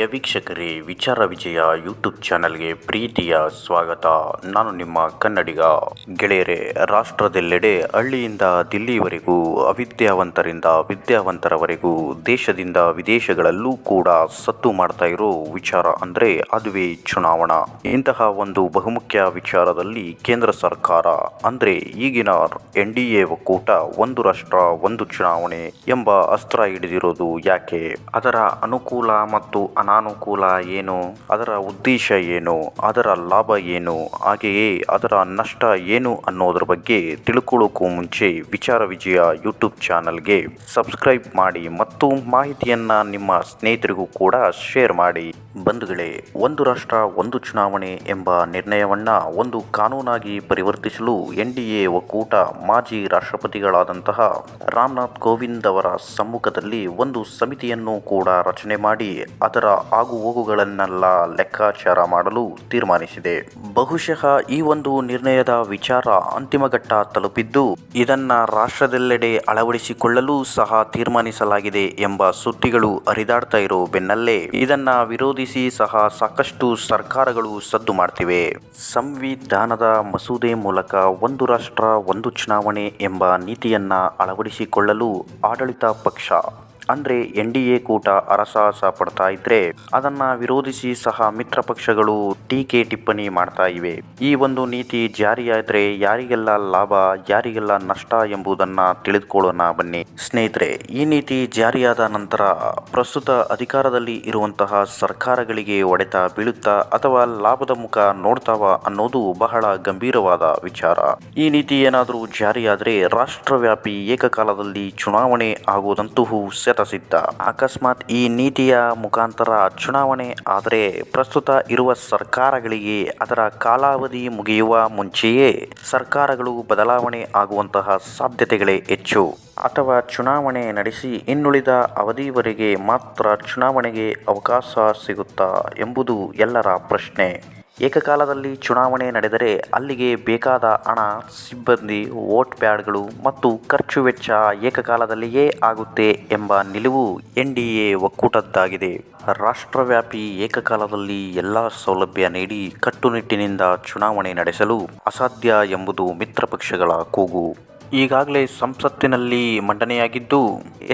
ಪ್ರಿಯ ವೀಕ್ಷಕರೇ, ವಿಚಾರ ವಿಜಯ ಯೂಟ್ಯೂಬ್ ಚಾನಲ್ಗೆ ಪ್ರೀತಿಯ ಸ್ವಾಗತ. ನಾನು ನಿಮ್ಮ ಕನ್ನಡಿಗ, ಗೆಳೆಯರೆ, ರಾಷ್ಟ್ರದೆಲ್ಲೆಡೆ ಹಳ್ಳಿಯಿಂದ ದಿಲ್ಲಿವರೆಗೂ, ಅವಿದ್ಯಾವಂತರಿಂದ ವಿದ್ಯಾವಂತರವರೆಗೂ, ದೇಶದಿಂದ ವಿದೇಶಗಳಲ್ಲೂ ಕೂಡ ಸತ್ತು ಮಾಡ್ತಾ ಇರೋ ವಿಚಾರ ಅಂದರೆ ಅದುವೇ ಚುನಾವಣಾ. ಇಂತಹ ಒಂದು ಬಹುಮುಖ್ಯ ವಿಚಾರದಲ್ಲಿ ಕೇಂದ್ರ ಸರ್ಕಾರ ಅಂದರೆ ಈಗಿನ ಎನ್ ಡಿ ಎ ಒಕ್ಕೂಟ ಒಂದು ರಾಷ್ಟ್ರ, ಒಂದು ಚುನಾವಣೆ ಎಂಬ ಅಸ್ತ್ರ ಹಿಡಿದಿರೋದು ಯಾಕೆ? ಅದರ ಅನುಕೂಲ ಮತ್ತು ಅನಾನುಕೂಲ ಏನು? ಅದರ ಉದ್ದೇಶ ಏನು? ಅದರ ಲಾಭ ಏನು? ಹಾಗೆಯೇ ಅದರ ನಷ್ಟ ಏನು ಅನ್ನೋದ್ರ ಬಗ್ಗೆ ತಿಳ್ಕೊಳ್ಳೋಕ್ಕೂ ಮುಂಚೆ ವಿಚಾರ ವಿಜಯ ಯೂಟ್ಯೂಬ್ ಚಾನಲ್ಗೆ ಸಬ್ಸ್ಕ್ರೈಬ್ ಮಾಡಿ ಮತ್ತು ಮಾಹಿತಿಯನ್ನು ನಿಮ್ಮ ಸ್ನೇಹಿತರಿಗೂ ಕೂಡ ಶೇರ್ ಮಾಡಿ. ಬಂಧುಗಳೇ, ಒಂದು ರಾಷ್ಟ್ರ, ಒಂದು ಚುನಾವಣೆ ಎಂಬ ನಿರ್ಣಯವನ್ನು ಒಂದು ಕಾನೂನಾಗಿ ಪರಿವರ್ತಿಸಲು ಎನ್ ಡಿ ಎ ಒಕ್ಕೂಟ ಮಾಜಿ ರಾಷ್ಟ್ರಪತಿಗಳಾದಂತಹ ರಾಮನಾಥ್ ಕೋವಿಂದ್ ಅವರ ಸಮ್ಮುಖದಲ್ಲಿ ಒಂದು ಸಮಿತಿಯನ್ನು ಕೂಡ ರಚನೆ ಮಾಡಿ, ಅದರ ಆಗುಹೋಗುಗಳನ್ನೆಲ್ಲ ಲೆಕ್ಕಾಚಾರ ಮಾಡಲು ತೀರ್ಮಾನಿಸಿದೆ. ಬಹುಶಃ ಈ ಒಂದು ನಿರ್ಣಯದ ವಿಚಾರ ಅಂತಿಮ ಘಟ್ಟ ತಲುಪಿದ್ದು, ಇದನ್ನ ರಾಷ್ಟ್ರದೆಲ್ಲೆಡೆ ಅಳವಡಿಸಿಕೊಳ್ಳಲು ಸಹ ತೀರ್ಮಾನಿಸಲಾಗಿದೆ ಎಂಬ ಸುದ್ದಿಗಳು ಹರಿದಾಡ್ತಾ ಇರೋ ಬೆನ್ನಲ್ಲೇ ಇದನ್ನ ವಿರೋಧಿಸಿ ಸಹ ಸಾಕಷ್ಟು ಸರ್ಕಾರಗಳು ಸದ್ದು ಮಾಡ್ತಿವೆ. ಸಂವಿಧಾನದ ಮಸೂದೆ ಮೂಲಕ ಒಂದು ರಾಷ್ಟ್ರ, ಒಂದು ಚುನಾವಣೆ ಎಂಬ ನೀತಿಯನ್ನ ಅಳವಡಿಸಿಕೊಳ್ಳಲು ಆಡಳಿತ ಪಕ್ಷ ಅಂದರೆ ಎನ್ ಡಿ ಎ ಕೂಟ ಅರಸಾಹಸ ಪಡ್ತಾ ಇದ್ರೆ ಅದನ್ನ ವಿರೋಧಿಸಿ ಸಹ ಮಿತ್ರ ಪಕ್ಷಗಳು ಟೀಕೆ ಟಿಪ್ಪಣಿ ಮಾಡ್ತಾ ಇವೆ. ಈ ಒಂದು ನೀತಿ ಜಾರಿಯಾದ್ರೆ ಯಾರಿಗೆಲ್ಲ ಲಾಭ, ಯಾರಿಗೆಲ್ಲ ನಷ್ಟ ಎಂಬುದನ್ನ ತಿಳಿದುಕೊಳ್ಳೋಣ ಬನ್ನಿ. ಸ್ನೇಹಿತರೆ, ಈ ನೀತಿ ಜಾರಿಯಾದ ನಂತರ ಪ್ರಸ್ತುತ ಅಧಿಕಾರದಲ್ಲಿ ಇರುವಂತಹ ಸರ್ಕಾರಗಳಿಗೆ ಹೊಡೆತ ಬೀಳುತ್ತಾ ಅಥವಾ ಲಾಭದ ಮುಖ ನೋಡ್ತಾವ ಅನ್ನೋದು ಬಹಳ ಗಂಭೀರವಾದ ವಿಚಾರ. ಈ ನೀತಿ ಏನಾದರೂ ಜಾರಿಯಾದ್ರೆ ರಾಷ್ಟ್ರವ್ಯಾಪಿ ಏಕಕಾಲದಲ್ಲಿ ಚುನಾವಣೆ ಆಗುವುದಂತೂ ಶತಸಿದ್ಧ ಅಕಸ್ಮಾತ್ ಈ ನೀತಿಯ ಮುಖಾಂತರ ಚುನಾವಣೆ ಆದರೆ ಪ್ರಸ್ತುತ ಇರುವ ಸರ್ಕಾರಗಳಿಗೆ ಅದರ ಕಾಲಾವಧಿ ಮುಗಿಯುವ ಮುಂಚೆಯೇ ಸರ್ಕಾರಗಳು ಬದಲಾವಣೆ ಆಗುವಂತಹ ಸಾಧ್ಯತೆಗಳೇ ಹೆಚ್ಚು. ಅಥವಾ ಚುನಾವಣೆ ನಡೆಸಿ ಇನ್ನುಳಿದ ಅವಧಿವರೆಗೆ ಮಾತ್ರ ಚುನಾವಣೆಗೆ ಅವಕಾಶ ಸಿಗುತ್ತಾ ಎಂಬುದು ಎಲ್ಲರ ಪ್ರಶ್ನೆ. ಏಕಕಾಲದಲ್ಲಿ ಚುನಾವಣೆ ನಡೆದರೆ ಅಲ್ಲಿಗೆ ಬೇಕಾದ ಹಣ, ಸಿಬ್ಬಂದಿ, ವೋಟ್ ಪ್ಯಾಡ್ಗಳು ಮತ್ತು ಖರ್ಚು ವೆಚ್ಚ ಏಕಕಾಲದಲ್ಲಿಯೇ ಆಗುತ್ತೆ ಎಂಬ ನಿಲುವು ಎನ್ ಡಿ ಎ ಒಕ್ಕೂಟದ್ದಾಗಿದೆ. ರಾಷ್ಟ್ರವ್ಯಾಪಿ ಏಕಕಾಲದಲ್ಲಿ ಎಲ್ಲ ಸೌಲಭ್ಯ ನೀಡಿ ಕಟ್ಟುನಿಟ್ಟಿನಿಂದ ಚುನಾವಣೆ ನಡೆಸಲು ಅಸಾಧ್ಯ ಎಂಬುದು ಮಿತ್ರ ಪಕ್ಷಗಳ ಕೂಗು. ಈಗಾಗಲೇ ಸಂಸತ್ತಿನಲ್ಲಿ ಮಂಡನೆಯಾಗಿದ್ದು,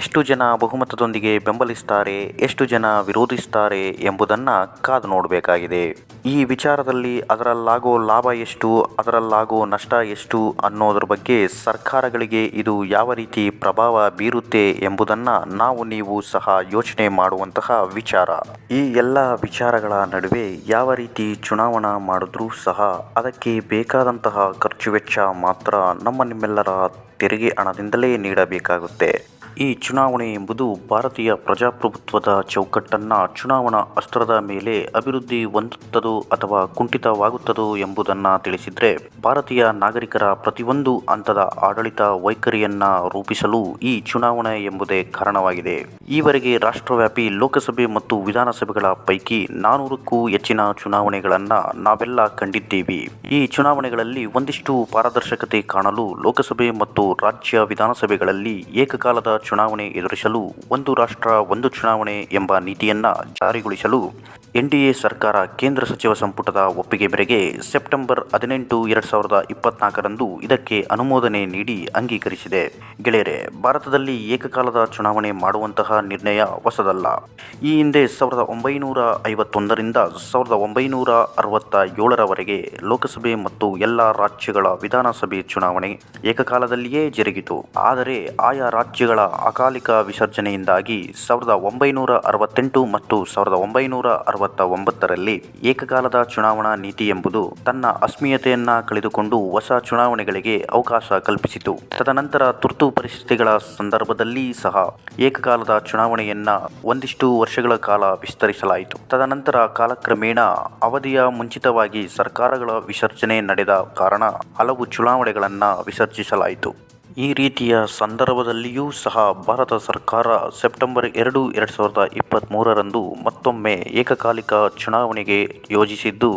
ಎಷ್ಟು ಜನ ಬಹುಮತದೊಂದಿಗೆ ಬೆಂಬಲಿಸ್ತಾರೆ, ಎಷ್ಟು ಜನ ವಿರೋಧಿಸ್ತಾರೆ ಎಂಬುದನ್ನು ಕಾದು ನೋಡಬೇಕಾಗಿದೆ. ಈ ವಿಚಾರದಲ್ಲಿ ಅದರಲ್ಲಾಗೋ ಲಾಭ ಎಷ್ಟು, ಅದರಲ್ಲಾಗೋ ನಷ್ಟ ಎಷ್ಟು ಅನ್ನೋದ್ರ ಬಗ್ಗೆ ಸರ್ಕಾರಗಳಿಗೆ ಇದು ಯಾವ ರೀತಿ ಪ್ರಭಾವ ಬೀರುತ್ತೆ ಎಂಬುದನ್ನು ನಾವು ನೀವು ಸಹ ಯೋಚನೆ ಮಾಡುವಂತಹ ವಿಚಾರ. ಈ ಎಲ್ಲ ವಿಚಾರಗಳ ನಡುವೆ ಯಾವ ರೀತಿ ಚುನಾವಣಾ ಮಾಡಿದ್ರೂ ಸಹ ಅದಕ್ಕೆ ಬೇಕಾದಂತಹ ಖರ್ಚು ವೆಚ್ಚ ಮಾತ್ರ ನಮ್ಮ ನಿಮ್ಮೆಲ್ಲರ ತೆರಿಗೆ ಹಣದಿಂದಲೇ ನೀಡಬೇಕಾಗುತ್ತೆ. ಈ ಚುನಾವಣೆ ಎಂಬುದು ಭಾರತೀಯ ಪ್ರಜಾಪ್ರಭುತ್ವದ ಚೌಕಟ್ಟನ್ನು ಚುನಾವಣಾ ಅಸ್ತ್ರದ ಮೇಲೆ ಅಭಿವೃದ್ಧಿ ಹೊಂದುತ್ತದೋ ಅಥವಾ ಕುಂಠಿತವಾಗುತ್ತದೋ ಎಂಬುದನ್ನು ತಿಳಿಸಿದರೆ, ಭಾರತೀಯ ನಾಗರಿಕರ ಪ್ರತಿಯೊಂದು ಹಂತದ ಆಡಳಿತ ವೈಖರಿಯನ್ನು ರೂಪಿಸಲು ಈ ಚುನಾವಣೆ ಎಂಬುದೇ ಕಾರಣವಾಗಿದೆ. ಈವರೆಗೆ ರಾಷ್ಟ್ರವ್ಯಾಪಿ ಲೋಕಸಭೆ ಮತ್ತು ವಿಧಾನಸಭೆಗಳ ಪೈಕಿ ನಾನೂರಕ್ಕೂ ಹೆಚ್ಚಿನ ಚುನಾವಣೆಗಳನ್ನು ನಾವೆಲ್ಲ ಕಂಡಿದ್ದೀವಿ. ಈ ಚುನಾವಣೆಗಳಲ್ಲಿ ಒಂದಿಷ್ಟು ಪಾರದರ್ಶಕತೆ ಕಾಣಲು ಲೋಕಸಭೆ ಮತ್ತು ರಾಜ್ಯ ವಿಧಾನಸಭೆಗಳಲ್ಲಿ ಏಕಕಾಲದ ಚುನಾವಣೆ ಎದುರಿಸಲು ಒಂದು ರಾಷ್ಟ್ರ ಒಂದು ಚುನಾವಣೆ ಎಂಬ ನೀತಿಯನ್ನು ಜಾರಿಗೊಳಿಸಲು ಎನ್ ಡಿ ಎ ಸರ್ಕಾರ ಕೇಂದ್ರ ಸಚಿವ ಸಂಪುಟದ ಒಪ್ಪಿಗೆ ಮೇರೆಗೆ ಸೆಪ್ಟೆಂಬರ್ ಹದಿನೆಂಟು ಎರಡು ಸಾವಿರದ ಇಪ್ಪತ್ನಾಲ್ಕರಂದು ಇದಕ್ಕೆ ಅನುಮೋದನೆ ನೀಡಿ ಅಂಗೀಕರಿಸಿದೆ. ಗೆಳೆಯರೆ, ಭಾರತದಲ್ಲಿ ಏಕಕಾಲದ ಚುನಾವಣೆ ಮಾಡುವಂತಹ ನಿರ್ಣಯ ಹೊಸದಲ್ಲ. ಈ ಹಿಂದೆ ಸಾವಿರದ ಒಂಬೈನೂರ ಐವತ್ತೊಂದರಿಂದ ಸಾವಿರದ ಒಂಬೈನೂರ ಅರವತ್ತ ಏಳರವರೆಗೆ ಲೋಕಸಭೆ ಮತ್ತು ಎಲ್ಲ ರಾಜ್ಯಗಳ ವಿಧಾನಸಭೆ ಚುನಾವಣೆ ಏಕಕಾಲದಲ್ಲಿಯೇ ಜರುಗಿತು. ಆದರೆ ಆಯಾ ರಾಜ್ಯಗಳ ಅಕಾಲಿಕ ವಿಸರ್ಜನೆಯಿಂದಾಗಿ ಸಾವಿರದ ಒಂಬೈನೂರ ಅರವತ್ತೆಂಟು ಮತ್ತು ಸಾವಿರದ ಒಂಬೈನೂರ ಅರವತ್ತ ಒಂಬತ್ತರಲ್ಲಿ ಏಕಕಾಲದ ಚುನಾವಣಾ ನೀತಿ ಎಂಬುದು ತನ್ನ ಅಸ್ಮೀಯತೆಯನ್ನ ಕಳೆದುಕೊಂಡು ಹೊಸ ಚುನಾವಣೆಗಳಿಗೆ ಅವಕಾಶ ಕಲ್ಪಿಸಿತು. ತದನಂತರ ತುರ್ತು ಪರಿಸ್ಥಿತಿಗಳ ಸಂದರ್ಭದಲ್ಲಿ ಸಹ ಏಕಕಾಲದ ಚುನಾವಣೆಯನ್ನ ಒಂದಿಷ್ಟು ವರ್ಷಗಳ ಕಾಲ ವಿಸ್ತರಿಸಲಾಯಿತು. ತದನಂತರ ಕಾಲಕ್ರಮೇಣ ಅವಧಿಯ ಮುಂಚಿತವಾಗಿ ಸರ್ಕಾರಗಳ ವಿಸರ್ಜನೆ ನಡೆದ ಕಾರಣ ಹಲವು ಚುನಾವಣೆಗಳನ್ನು ವಿಸರ್ಜಿಸಲಾಯಿತು. ಈ ರೀತಿಯ ಸಂದರ್ಭದಲ್ಲಿಯೂ ಸಹ ಭಾರತ ಸರ್ಕಾರ ಸೆಪ್ಟೆಂಬರ್ ಎರಡು ಎರಡು ಸಾವಿರದ ಇಪ್ಪತ್ತ್ಮೂರರಂದು ಮತ್ತೊಮ್ಮೆ ಏಕಕಾಲಿಕ ಚುನಾವಣೆಗೆ ಯೋಜಿಸಿದ್ದು.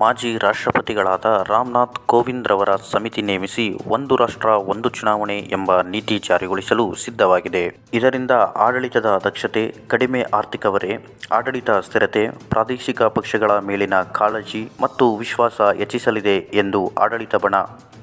ಮಾಜಿ ರಾಷ್ಟ್ರಪತಿಗಳಾದ ರಾಮನಾಥ್ ಕೋವಿಂದ್ ರವರ ಸಮಿತಿ ನೇಮಿಸಿ ಒಂದು ರಾಷ್ಟ್ರ, ಒಂದು ಚುನಾವಣೆ ಎಂಬ ನೀತಿ ಜಾರಿಗೊಳಿಸಲು ಸಿದ್ಧವಾಗಿದೆ. ಇದರಿಂದ ಆಡಳಿತದ ದಕ್ಷತೆ, ಕಡಿಮೆ ಆರ್ಥಿಕ ಹೊರೆ ಆಡಳಿತ ಸ್ಥಿರತೆ, ಪ್ರಾದೇಶಿಕ ಪಕ್ಷಗಳ ಮೇಲಿನ ಕಾಳಜಿ ಮತ್ತು ವಿಶ್ವಾಸ ಹೆಚ್ಚಿಸಲಿದೆ ಎಂದು ಆಡಳಿತ ಬಣ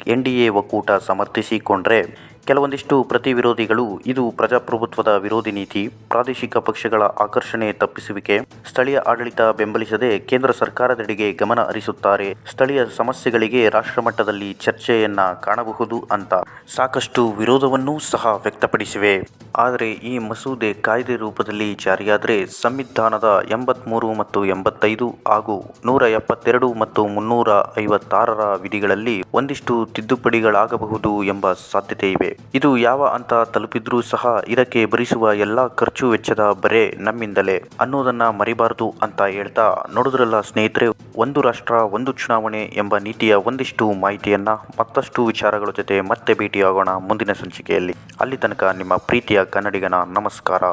ಎನ್ಡಿಎ ಒಕ್ಕೂಟ ಸಮರ್ಥಿಸಿಕೊಂಡ್ರೆ ಕೆಲವೊಂದಿಷ್ಟು ಪ್ರತಿ ವಿರೋಧಿಗಳು ಇದು ಪ್ರಜಾಪ್ರಭುತ್ವದ ವಿರೋಧಿ ನೀತಿ, ಪ್ರಾದೇಶಿಕ ಪಕ್ಷಗಳ ಆಕರ್ಷಣೆ ತಪ್ಪಿಸುವಿಕೆ, ಸ್ಥಳೀಯ ಆಡಳಿತ ಬೆಂಬಲಿಸದೆ ಕೇಂದ್ರ ಸರ್ಕಾರದೆಡೆಗೆ ಗಮನ ಹರಿಸುತ್ತಾರೆ. ಸ್ಥಳೀಯ ಸಮಸ್ಯೆಗಳಿಗೆ ರಾಷ್ಟ್ರಮಟ್ಟದಲ್ಲಿ ಚರ್ಚೆಯನ್ನ ಕಾಣಬಹುದು ಅಂತ ಸಾಕಷ್ಟು ವಿರೋಧವನ್ನೂ ಸಹ ವ್ಯಕ್ತಪಡಿಸಿವೆ. ಆದರೆ ಈ ಮಸೂದೆ ಕಾಯ್ದೆ ರೂಪದಲ್ಲಿ ಜಾರಿಯಾದರೆ ಸಂವಿಧಾನದ ಎಂಬತ್ಮೂರು ಮತ್ತು ಎಂಬತ್ತೈದು ಹಾಗೂ ನೂರ ಎಪ್ಪತ್ತೆರಡು ಮತ್ತು ಮುನ್ನೂರ ಐವತ್ತಾರರ ವಿಧಿಗಳಲ್ಲಿ ಒಂದಿಷ್ಟು ತಿದ್ದುಪಡಿಗಳಾಗಬಹುದು ಎಂಬ ಸಾಧ್ಯತೆ ಇವೆ ಇದು ಯಾವ ಅಂತ ತಲುಪಿದ್ರೂ ಸಹ ಇದಕ್ಕೆ ಭರಿಸುವ ಎಲ್ಲಾ ಖರ್ಚು ವೆಚ್ಚದ ಬರೆ ನಮ್ಮಿಂದಲೇ ಅನ್ನೋದನ್ನ ಮರಿಬಾರದು ಅಂತ ಹೇಳ್ತಾ ನೋಡಿದ್ರಲ್ಲ ಸ್ನೇಹಿತರೆ, ಒಂದು ರಾಷ್ಟ್ರ, ಒಂದು ಚುನಾವಣೆ ಎಂಬ ನೀತಿಯ ಒಂದಿಷ್ಟು ಮಾಹಿತಿಯನ್ನ ಮತ್ತಷ್ಟು ವಿಚಾರಗಳ ಜೊತೆ ಮತ್ತೆ ಭೇಟಿಯಾಗೋಣ ಮುಂದಿನ ಸಂಚಿಕೆಯಲ್ಲಿ. ಅಲ್ಲಿ ತನಕ ನಿಮ್ಮ ಪ್ರೀತಿಯ ಕನ್ನಡಿಗನ ನಮಸ್ಕಾರ.